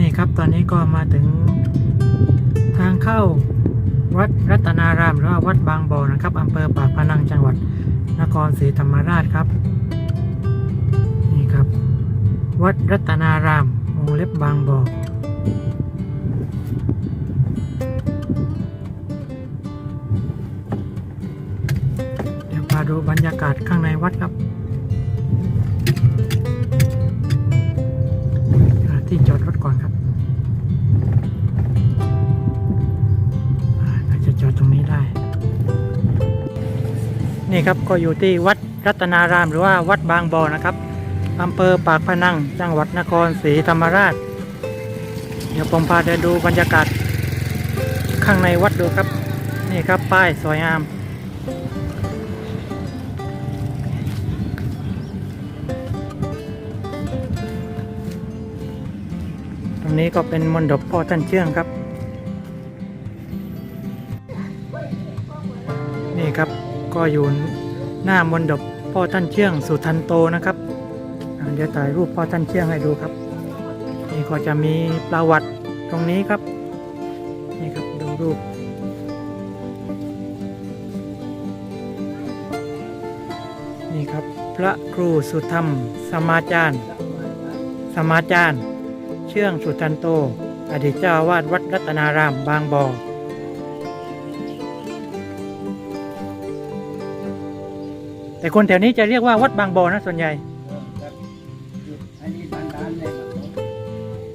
นี่ครับตอนนี้ก็มาถึงทางเข้าวัดรัตนารามหรือว่าวัดบางบ่อนะครับอำเภอปากพนังจังหวัดนครศรีธรรมราชครับ นี่ครับ วัดรัตนารามวงเล็บบางบ่อเดี๋ยวพาดูบรรยากาศข้างในวัดครับ นี่ครับก็อยู่ที่วัดรัตนารามหรือว่าวัดบางบ่อนะครับอำเภอปากพนังจังหวัดนครศรีธรรมราช เดี๋ยวผมพาเดินดูบรรยากาศ ข้างในวัดดูครับ นี่ครับป้ายสวยงาม ตรงนี้ก็เป็นมณฑปพ่อท่านเชื่องครับ นี่ครับ ก็อยู่หน้ามณฑปพ่อท่านเชื่องสุทันโตนะครับ เดี๋ยวถ่ายรูปพ่อท่านเชื่องให้ดูครับ นี่ก็จะมีประวัติตรงนี้ครับนี่ครับดูรูปนี่ครับพระครูสุธรรม สมาจารย์สมาจารย์ เชื่องสุทันโต อดีตเจ้าอาวาดวัดรัตนารามบางบ่อ แต่คนแถวนี้จะเรียกว่าวัดบางบ่อนะส่วนใหญ่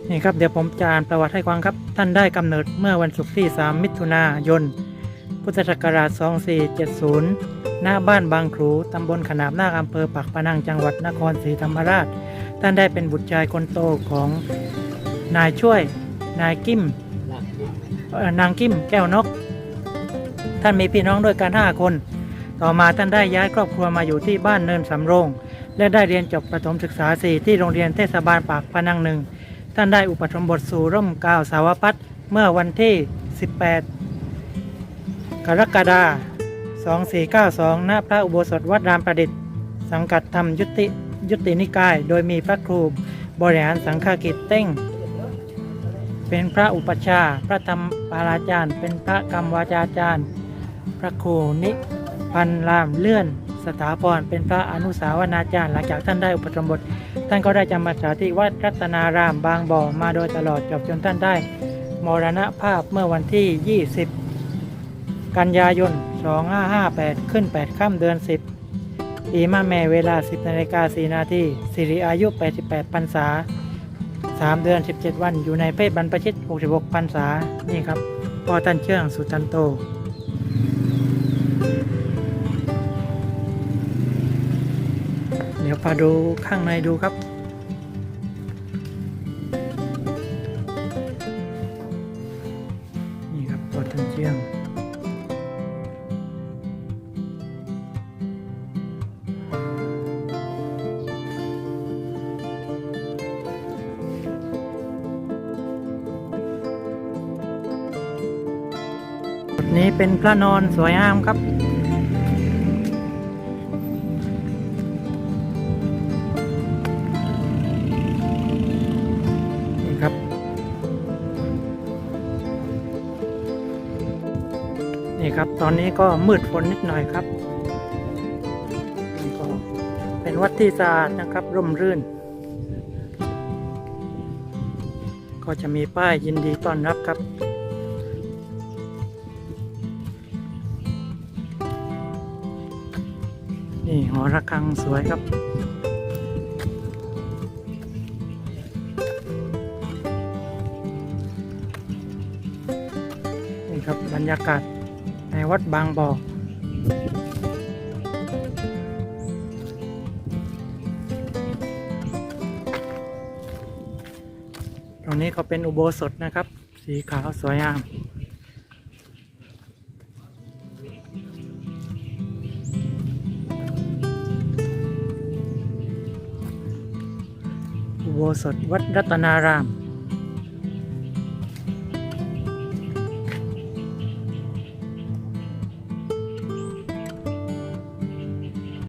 นี่ครับเดี๋ยวผมจะอ่านประวัติให้ฟังครับ ท่านได้กำเนิดเมื่อวันศุกร์ที่ 3 มิถุนายน พุทธศักราช 2470 หน้าบ้านบางครูตำบลขนาบนาคอำเภอปากพนังจังหวัดนครศรีธรรมราช ท่านได้เป็นบุตรชายคนโตของนายช่วย นายกิมนางกิมแก้วนก ท่านมีพี่น้องด้วยกันห้าคน ต่อมาท่านได้ย้ายครอบครัวมาอยู่ที่บ้านเนินสำโรง และได้เรียนจบประถมศึกษาสี่ที่โรงเรียนเทศบาลปากพนังหนึ่ง ท่านได้อุปสมบทสู่ร่มกล้าสาวพัฒเมื่อวันที่ 18 กรกฎาคม 2492 ณ พระอุโบสถวัดรามประดิษฐ์ สังกัดธรรมยุติยุตินิกาย โดยมีพระครูบริหารสังฆกิจเต้ง เป็นพระอุปชา พระธรรมปาราจารย์ เป็นพระกรรมวาจาจารย์ พระครูนิ พันรามเลื่อนสถาพรเป็นพระอนุสาวนาจารย์ หลังจากท่านได้อุปสมบท ท่านก็ได้จำพรรษาที่วัดรัตนารามบางบ่อมาโดยตลอดจบจนท่านได้มรณภาพเมื่อวันที่ 20 กันยายน 2558 ขึ้น 8 ค่ำเดือน 10 ปีมะแม่เวลา 10นาฬิกา4นาทีสิริอายุ 88พรรษา 3 เดือน 17 วัน อยู่ในเพศบรรพชิต 66พรรษา นี่ครับพ่อท่านเชื่องสุตันโต เดี๋ยวพาดูข้างในดูครับ นี่ครับพ่อท่านเชื่องนี้เป็นพระนอนสวยงามครับ นี่ครับ ตอนนี้ก็มืดฝนนิดหน่อยครับนี่ก็เป็นวัดที่สะอาดนะครับ ร่มรื่น ก็จะมีป้ายยินดีต้อนรับครับนี่หอระฆังสวยครับ นี่ครับบรรยากาศ ในวัดบางบ่อตรงนี้ก็เป็นอุโบสถนะครับ สีขาวสวยงามอุโบสถวัดรัตนาราม